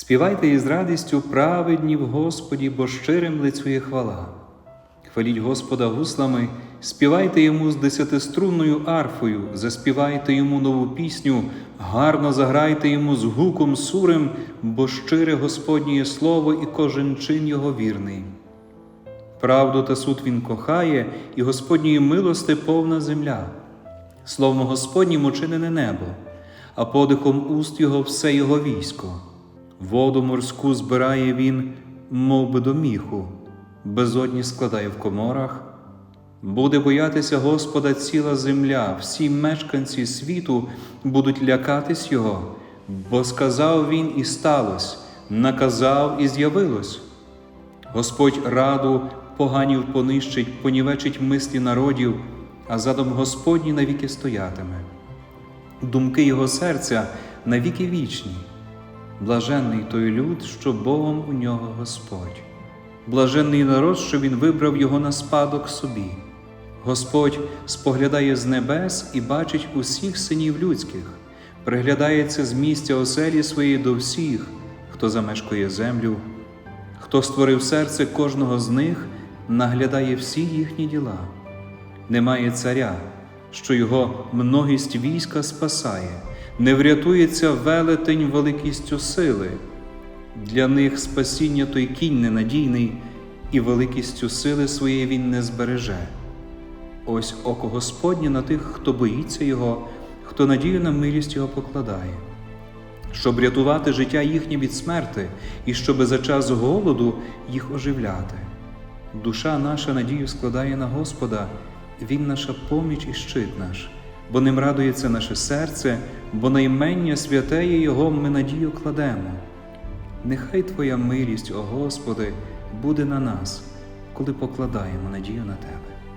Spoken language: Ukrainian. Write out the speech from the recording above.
Співайте із радістю праведні в Господі, бо щирим лицює хвала. Хваліть Господа гуслами, співайте йому з десятиструнною арфою, заспівайте йому нову пісню, гарно заграйте йому з гуком сурим, бо щире Господнє слово і кожен чин його вірний. Правду та суд він кохає, і Господньої милости повна земля. Словно Господнім учинене небо, а подихом уст його все його військо. Воду морську збирає він, мов би до міху, безодні складає в коморах. Буде боятися Господа ціла земля, всі мешканці світу будуть лякатись Його, бо сказав він і сталось, наказав і з'явилось. Господь раду поганів понищить, понівечить мислі народів, а задум Господній навіки стоятиме. Думки його серця навіки вічні. Блаженний той люд, що Богом у нього Господь. Блаженний народ, що він вибрав його на спадок собі. Господь споглядає з небес і бачить усіх синів людських, приглядається з місця оселі своєї до всіх, хто замешкує землю, хто створив серце кожного з них, наглядає всі їхні діла. Немає царя, що його многість війська спасає, не врятується велетень великістю сили. Для них спасіння той кінь ненадійний, і великістю сили своєї він не збереже. Ось око Господнє на тих, хто боїться Його, хто надію на милість Його покладає, щоб рятувати життя їхнє від смерти і щоби за час голоду їх оживляти. Душа наша надію складає на Господа, Він наша поміч і щит наш, бо ним радується наше серце, бо наймення святеє Його ми надію кладемо. Нехай Твоя милість, о Господи, буде на нас, коли покладаємо надію на Тебе.